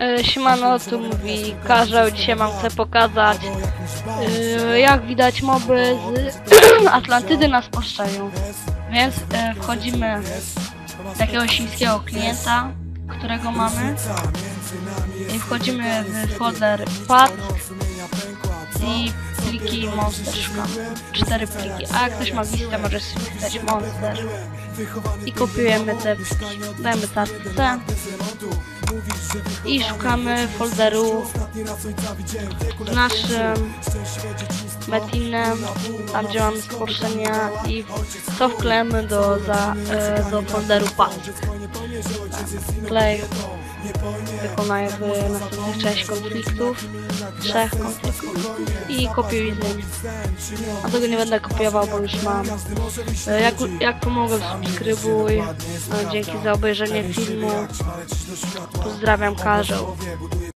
E, Siemano, tu mówi Karzeł, dzisiaj wam chcę pokazać e, jak widać moby z Atlantydy nas puszczają. Więc e, wchodzimy do jakiegoś chińskiego klienta, którego mamy. i wchodzimy w folder path i pliki monster szukamy. Cztery pliki, a jak ktoś ma listę może wpisać monster. i kopiujemy te pliki. Dajmy task C i szukamy folderu naszym metinem, tam gdzie mamy spolszczenia i to wklejemy do, za, e, do folderu path. Klej wykonaj w następnych sześć konfliktów, trzech konfliktów i kopiuj z. A tego nie będę kopiował, bo już mam. E, Jak, jak pomogę, subskrybuj. E, Dzięki za obejrzenie filmu. Pozdrawiam Karzeł.